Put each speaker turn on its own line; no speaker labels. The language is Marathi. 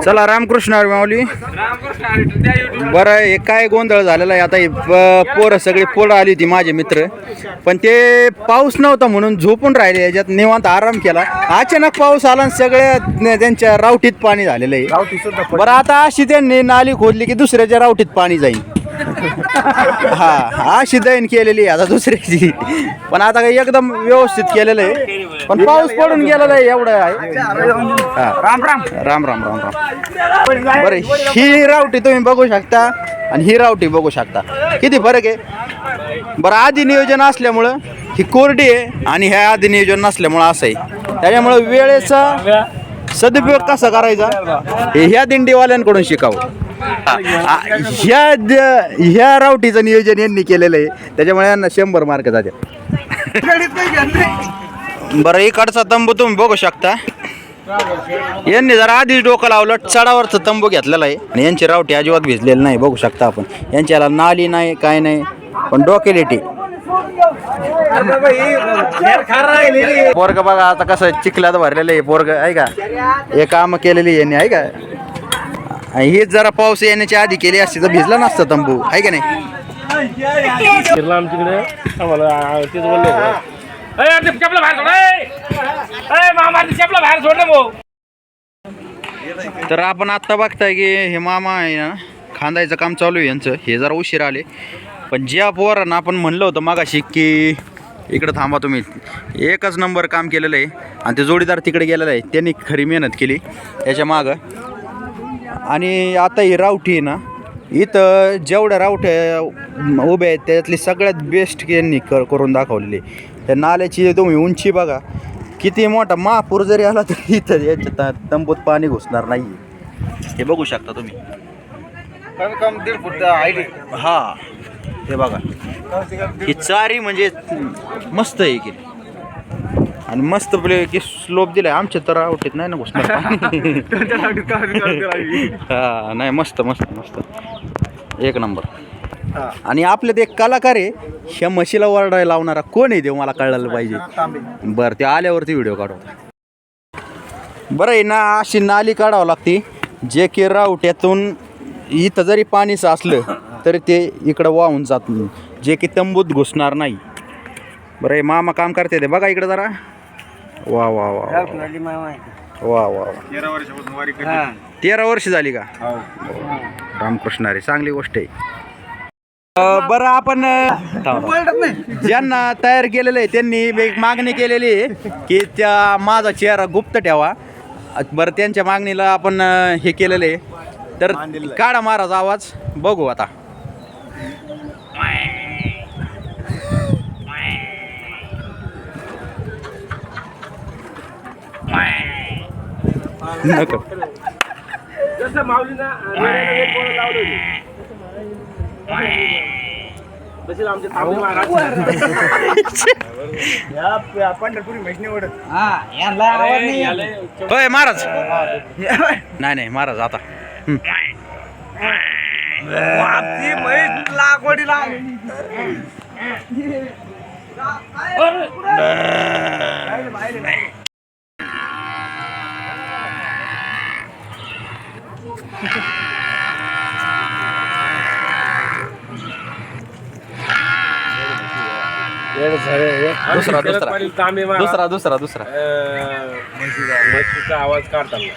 चला रामकृष्ण हरी माऊली. बरं हे काय गोंधळ झालेला आहे? आता हे प- पोरं सगळी पोरं आली होती माझे मित्र. पण ते पाऊस नव्हता म्हणून झोपून राहिले याच्यात निवांत आराम केला. अचानक पाऊस आला आणि सगळ्या न- त्यांच्या रावटीत पाणी झालेलं आहे. बरं आता अशी त्यांनी नाली खोदली की दुसऱ्याच्या रावटीत पाणी जाईल. हा अशी दैन केलेली आहे आता दुसऱ्याची. पण आता काही एकदम व्यवस्थित केलेलं आहे. पण पाऊस पडून गेलेला आहे एवढं आहे. हा.
राम राम.
राम राम राम राम. बरं ही रावटी तुम्ही बघू शकता आणि ही रावटी बघू शकता. किती फरक आहे? बरं आधी नियोजन असल्यामुळं ही कोरडी आहे आणि ह्या आधी नियोजन नसल्यामुळं असं आहे. त्याच्यामुळं वेळेचा सदुपयोग कसा करायचा? हे ह्या दिंडीवाल्यांकडून शिकावं. ह्या द- ह्या रावटीचं नियोजन यांनी केलेलं आहे. त्याच्यामुळे यांना शंभर मार्क जाते बरं इकडचा तंबू तुम्ही बघू शकता. यांनी जरा आधीच डोकं लावलं चढावरचं तंबू घेतलेला आहे. आणि यांची रावटी अजिबात भिजलेली नाही बघू शकता आपण. यांच्याला नाली नाही काय नाही पण डोकेलिटी पोरग बघा आता कसं चिखलात भरलेलं आहे पोरग आहे का? हे काम केलेली यांनी आहे का? आणि हीच जरा पाऊस येण्याच्या आधी केली असती तर भिजला नसतं तंबू आहे का नाही?
आमच्याकडे आम्हाला चपला बाहेर सोड अरे मामा चपला बाहेर सोड ना भाऊ.
तर आपण आत्ता बघताय की हे मामा आहे ना खांदायचं काम चालू आहे यांचं. हे जरा उशीर आले. पण ज्या पोरांना आपण म्हणलं होतं मागाशी की इकडं थांबा तुम्ही. एकच नंबर काम केलेलं आहे आणि ते जोडीदार तिकडे गेलेलं आहे. त्यांनी खरी मेहनत केली याच्या मागं. आणि आता ही रावठी आहे ना इथं जेवढ्या रावठ्या उभ्या आहेत. त्याच्यातली सगळ्यात बेस्ट यांनी कर करून दाखवलेली. त्या नाल्याची तुम्ही उंची बघा किती मोठा महापूर जरी आला तरी इथं याच्या तंबूत पाणी घुसणार नाही हे बघू शकता तुम्ही.
दीड फूट हाईट
हा हे बघा. ही चारी म्हणजे मस्त आहे की. आणि मस्त प्ले की स्लोप दिलाय. आमच्या तर आवडत नाही ना घुसणार. हा नाही मस्त मस्त मस्त. एक नंबर. आणि आपल्यात एक कलाकार आहे ह्या म्हशीला वरडायला लावणारा कोण आहे देव? मला कळलं पाहिजे. बरं ते आल्यावरती व्हिडिओ काढू. बरं आहे ना अशी नाली काढावं लागते जे की रावट्यातून इथं जरी पाणी साचलं तरी ते इकडं वाहून जात नाही. जे की तंबूत घुसणार नाही. बरं आहे मामा काम करते ते. बघा इकडं जरा. वा वा वा वा वा. वा वा
तेरा वर्षापासून वारी
तेरा वर्ष झाली का? रामकृष्ण अरे चांगली गोष्ट आहे. अं, बरं आपण अं. ज्यांना तयार केलेलं आहे त्यांनी एक मागणी केलेली आहे की त्या माझा चेहरा गुप्त ठेवा बरं त्यांच्या मागणीला आपण अं, हे केलेलं आहे तर काढा महाराज आवाज बघू आता नको
जसं माऊलीना एक लावलं होतं. तशीच आमचे तांबे महाराज
पंढरपुरी ओढत.
होय महाराज. नाही नाही महाराज आता.
म्हैस लागवडीला.
एक
दुसरा, दुसरा. दुसरा दुसरा दुसरा.
म्हशीचा आवाज काढताना